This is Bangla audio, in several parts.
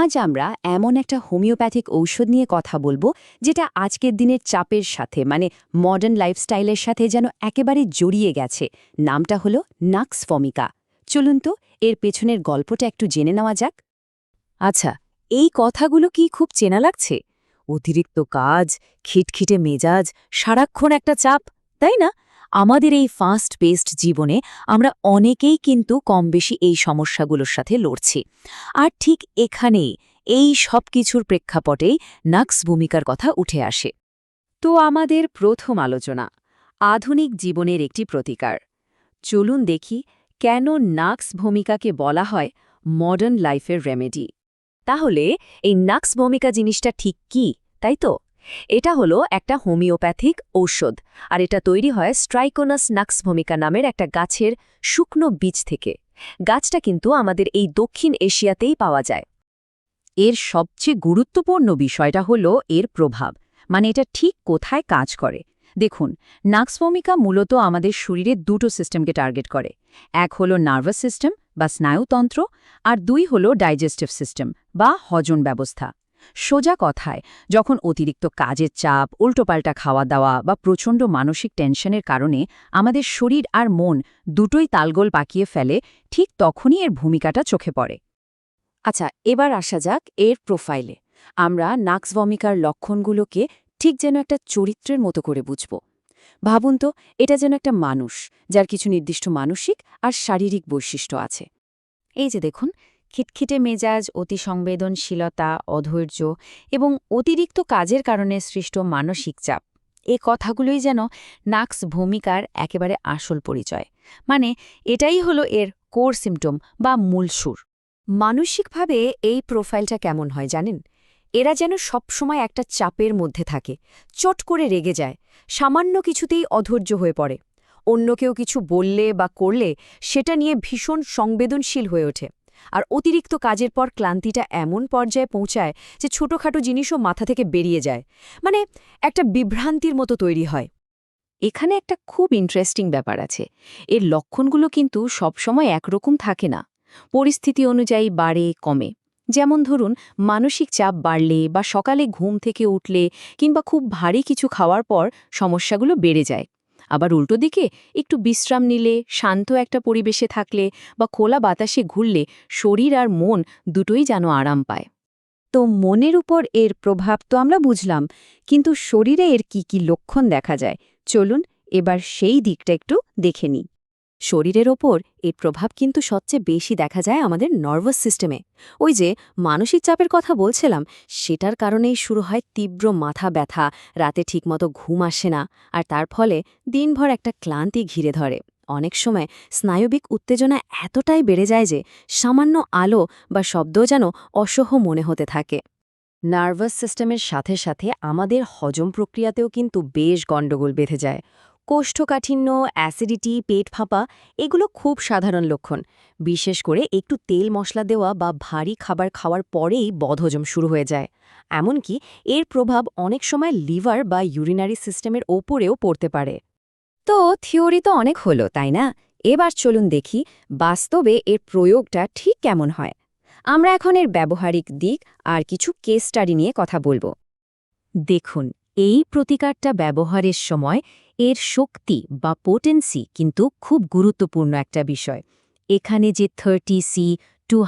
আজ আমরা এমন একটা হোমিওপ্যাথিক ঔষধ নিয়ে কথা বলব, যেটা আজকের দিনের চাপের সাথে মানে মডার্ন লাইফস্টাইলের সাথে যেন একেবারে জড়িয়ে গেছে। নামটা হলো নাক্স ফমিকা চলুন তো, এর পেছনের গল্পটা একটু জেনে নেওয়া যাক। আচ্ছা এই কথাগুলো কি খুব চেনা লাগছে? অতিরিক্ত কাজ, খিটখিটে মেজাজ, সারাক্ষণ একটা চাপ, তাই না? আমাদের এই ফাস্ট পেস্ট জীবনে আমরা অনেকেই কিন্তু কম বেশি এই সমস্যাগুলোর সাথে লড়ছি। আর ঠিক এখানেই এই সব কিছুর প্রেক্ষাপটেই নাক্স ভূমিকার কথা উঠে আসে। তো আমাদের প্রথম আলোচনা, আধুনিক জীবনের একটি প্রতিকার। চলুন দেখি কেন নাক্স ভূমিকাকে বলা হয় মডার্ন লাইফের রেমেডি তাহলে এই নাক্স ভূমিকা জিনিসটা ঠিক কি, তাই তো? এটা হলো একটা হোমিওপ্যাথিক ঔষধ, আর এটা তৈরি হয় স্ট্রাইকোনাস নাক্স ভূমিকা নামের একটা গাছের শুকনো বীজ থেকে। গাছটা কিন্তু আমাদের এই দক্ষিণ এশিয়াতেই পাওয়া যায়। এর সবচেয়ে গুরুত্বপূর্ণ বিষয়টা হলো এর প্রভাব মানে এটা ঠিক কোথায় কাজ করে। দেখুন, নাক্সভূমিকা মূলত আমাদের শরীরের দুটো সিস্টেমকে টার্গেট করে, এক হলো নার্ভাস সিস্টেম বা স্নায়ুতন্ত্র, আর দুই হলো ডাইজেস্টিভ সিস্টেম বা হজম ব্যবস্থা। সোজা কথায়, যখন অতিরিক্ত কাজের চাপ, উল্টোপাল্টা খাওয়া দাওয়া বা প্রচণ্ড মানসিক টেনশনের কারণে আমাদের শরীর আর মন দুটোই তালগোল পাকিয়ে ফেলে, ঠিক তখনই এর ভূমিকাটা চোখে পড়ে। আচ্ছা এবার আসা যাক এর প্রোফাইলে। আমরা নাক্সভমিকার লক্ষণগুলোকে ঠিক যেন একটা চরিত্রের মতো করে বুঝব। ভাবুন তো, এটা যেন একটা মানুষ, যার কিছু নির্দিষ্ট মানসিক আর শারীরিক বৈশিষ্ট্য আছে। এই যে দেখুন খিটখিটে মেজাজ, অতি সংবেদনশীলতা, অধৈর্য এবং অতিরিক্ত কাজের কারণে সৃষ্ট মানসিক চাপ। এ কথাগুলোই যেন নাক্স ভূমিকার একেবারে আসল পরিচয়। মানে এটাই হলো এর কোর সিমটম বা মূল সুর। মানসিকভাবে এই প্রোফাইলটা কেমন হয় জানেন? এরা যেন সবসময় একটা চাপের মধ্যে থাকে, চট করে রেগে যায়, সামান্য কিছুতেই অধৈর্য হয়ে পড়ে। অন্য কেউ কিছু বললে বা করলে সেটা নিয়ে ভীষণ সংবেদনশীল হয়ে ওঠে। আর অতিরিক্ত কাজের পর ক্লান্তিটা এমন পর্যায়ে পৌঁছায় যে ছোটখাটো জিনিসও মাথা থেকে বেরিয়ে যায়। মানে একটা বিভ্রান্তির মতো তৈরি হয়। এখানে একটা খুব ইন্টারেস্টিং ব্যাপার আছে। এর লক্ষণগুলো কিন্তু সবসময় একরকম থাকে না। পরিস্থিতি অনুযায়ী বাড়ে, কমে। যেমন ধরুন, মানসিক চাপ বাড়লে বা সকালে ঘুম থেকে উঠলে কিংবা খুব ভারী কিছু খাওয়ার পর সমস্যাগুলো বেড়ে যায়। আবার উল্টো দিকে একটু বিশ্রাম নিলে, শান্ত একটা পরিবেশে থাকলে বা খোলা বাতাসে ঘুরলে শরীর আর মন দুটোই যেন আরাম পায়। তো মনের উপর এর প্রভাব তো আমরা বুঝলাম, কিন্তু শরীরে এর কি কি লক্ষণ দেখা যায়? চলুন এবার সেই দিকটা একটু দেখে নিই। শরীরের ওপর এর প্রভাব কিন্তু সবচেয়ে বেশি দেখা যায় আমাদের নার্ভাস সিস্টেমে ওই যে মানসিক চাপের কথা বলছিলাম, সেটার কারণেই শুরু হয় তীব্র মাথা ব্যথা, রাতে ঠিকমতো ঘুম আসে না, আর তার ফলে দিনভর একটা ক্লান্তি ঘিরে ধরে। অনেক সময় স্নায়বিক উত্তেজনা এতটাই বেড়ে যায় যে সামান্য আলো বা শব্দ যেন অসহ মনে হতে থাকে। নার্ভাস সিস্টেমের সাথে সাথে আমাদের হজম প্রক্রিয়াতেও কিন্তু বেশ গণ্ডগোল বেঁধে যায়। কোষ্ঠকাঠিন্য, অ্যাসিডিটি, পেট ফাঁপা, এগুলো খুব সাধারণ লক্ষণ। বিশেষ করে একটু তেল মশলা দেওয়া বা ভারী খাবার খাওয়ার পরেই বদহজম শুরু হয়ে যায়। এমনকি এর প্রভাব অনেক সময় লিভার বা ইউরিনারি সিস্টেমের ওপরেও পড়তে পারে। তো থিওরি তো অনেক হলো, তাই না? এবার চলুন দেখি বাস্তবে এর প্রয়োগটা ঠিক কেমন হয়। আমরা এখন এর ব্যবহারিক দিক আর কিছু কেস স্টাডি নিয়ে কথা বলব। দেখুন এই প্রতিকারটা ব্যবহারের সময় এর শক্তি বা পোটেন্সি কিন্তু খুব গুরুত্বপূর্ণ একটা বিষয়। এখানে যে থার্টি সি টু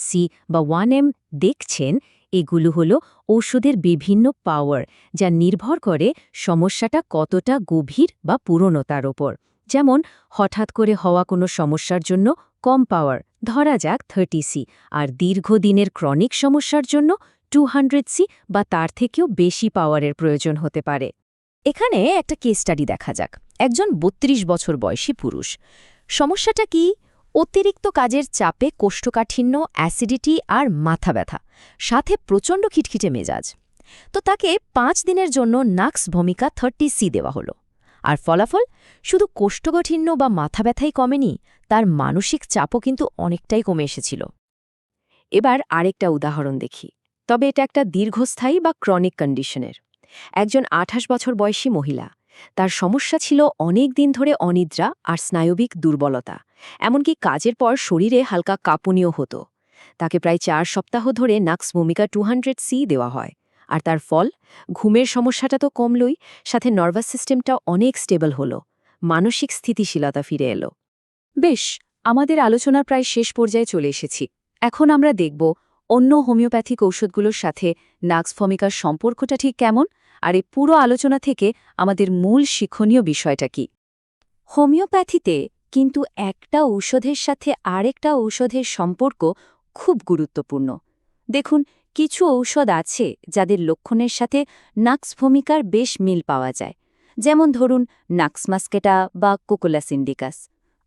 সি বা ওয়ান এম দেখছেন, এগুলো হল ঔষধের বিভিন্ন পাওয়ার যা নির্ভর করে সমস্যাটা কতটা গভীর বা পুরনো তার ওপর। যেমন, হঠাৎ করে হওয়া কোনো সমস্যার জন্য কম পাওয়ার ধরা যাক থার্টি সি আর দীর্ঘদিনের ক্রনিক সমস্যার জন্য টু সি বা তার থেকেও বেশি পাওয়ারের প্রয়োজন হতে পারে। এখানে একটা কেস স্টাডি দেখা যাক। একজন ৩২ বছর বয়সী পুরুষ। সমস্যাটা কি? অতিরিক্ত কাজের চাপে কোষ্ঠকাঠিন্য অ্যাসিডিটি আর মাথা ব্যথা, সাথে প্রচণ্ড খিটখিটে মেজাজ। তো তাকে পাঁচ দিনের জন্য নাক্স ভূমিকা থার্টি সি দেওয়া হলো। আর ফলাফল? শুধু কোষ্ঠকাঠিন্য বা মাথা ব্যথাই কমেনি, তার মানসিক চাপও কিন্তু অনেকটাই কমে এসেছিল। এবার আরেকটা উদাহরণ দেখি। তবে এটা একটা দীর্ঘস্থায়ী বা ক্রনিক কন্ডিশনের একজন আঠাশ বছর বয়সী মহিলা, তার সমস্যা ছিল অনেক দিন ধরে অনিদ্রা আর স্নায়বিক দুর্বলতা, এমনকি কাজের পর শরীরে হালকা কাঁপুনিও হতো। তাকে প্রায় চার সপ্তাহ ধরে নাক্স ভূমিকা টু সি দেওয়া হয়, আর তার ফল, ঘুমের সমস্যাটা তো কমলই, সাথে নার্ভাস সিস্টেমটা অনেক স্টেবল হলো, মানসিক স্থিতিশীলতা ফিরে এলো। বেশ, আমাদের আলোচনার প্রায় শেষ পর্যায়ে চলে এসেছি, এখন আমরা দেখব অন্য হোমিওপ্যাথিক ঔষধগুলোর সাথে নাক্সফমিকার সম্পর্কটা ঠিক কেমন? আর এই পুরো আলোচনা থেকে আমাদের মূল শিক্ষণীয় বিষয়টা কি? হোমিওপ্যাথিতে কিন্তু একটা ঔষধের সাথে আরেকটা ঔষধের সম্পর্ক খুব গুরুত্বপূর্ণ। দেখুন, কিছু ঔষধ আছে যাদের লক্ষণের সাথে নাক্স ভূমিকার বেশ মিল পাওয়া যায়। যেমন ধরুন নাক্স মাস্কেটা বা কোকোলাস ইন্ডিকাস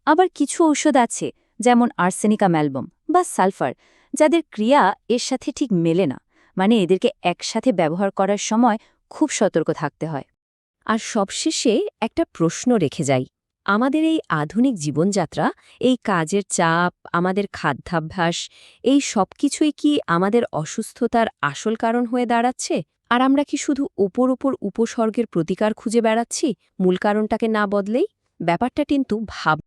আবার কিছু ঔষধ আছে, যেমন আর্সেনিকা ম্যালবম বা সালফার যাদের ক্রিয়া এর সাথে ঠিক মেলে না মানে এদেরকে একসাথে ব্যবহার করার সময় খুব সতর্ক থাকতে হয়। আর সবশেষে একটা প্রশ্ন রেখে যাই। আমাদের এই আধুনিক জীবনযাত্রা, এই কাজের চাপ, আমাদের খাদ্যাভ্যাস, এই সব কিছুই কি আমাদের অসুস্থতার আসল কারণ হয়ে দাঁড়াচ্ছে? আর আমরা কি শুধু ওপর ওপর উপসর্গের প্রতিকার খুঁজে বেড়াচ্ছি, মূল কারণটাকে না বদলেই? ব্যাপারটা কিন্তু ভাব